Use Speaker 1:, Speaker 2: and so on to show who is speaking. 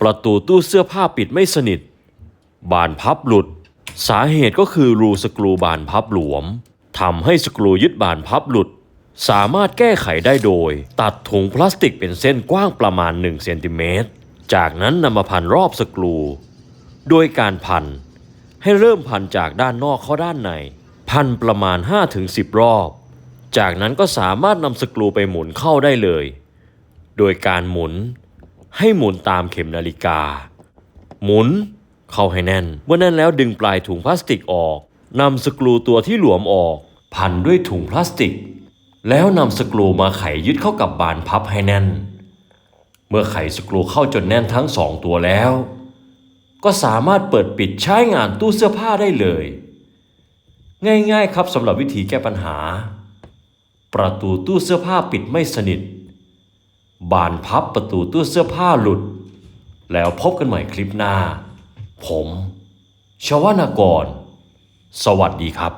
Speaker 1: ประตูตู้เสื้อผ้าปิดไม่สนิท บานพับหลุด สาเหตุก็คือรูสกรูบานพับหลวมทำให้สกรูยึดบานพับหลุด สามารถแก้ไขได้โดย ตัดถุงพลาสติกเป็นเส้นกว้างประมาณ1เซนติเมตรจากนั้นนำมาพันรอบสกรู โดยการพัน ให้เริ่มพันจากด้านนอกเข้าด้านใน พันประมาณ 5-10 รอบ จากนั้นก็สามารถนำสกรูไปหมุนเข้าได้เลย โดยการหมุน ให้หมุนตามเข็มนาฬิกา หมุน เข้าให้แน่นเมื่อแน่นแล้วดึงปลายถุงพลาสติกออกนำสกรูตัวที่หลวมออก พันด้วยถุงพลาสติก แล้วนำสกรูมาไขยึดเข้ากับบานพับให้แน่น เมื่อไขสกรูเข้าจนแน่นทั้งสองตัวแล้ว ก็สามารถเปิดปิดใช้งานตู้เสื้อผ้าได้เลย ง่ายๆครับสำหรับวิธีแก้ปัญหา ประตูตู้เสื้อผ้าปิดไม่สนิท บานพับประตูตู้เสื้อผ้าหลุด แล้วพบกันใหม่คลิปหน้า ผม ชวนากร สวัสดีครับ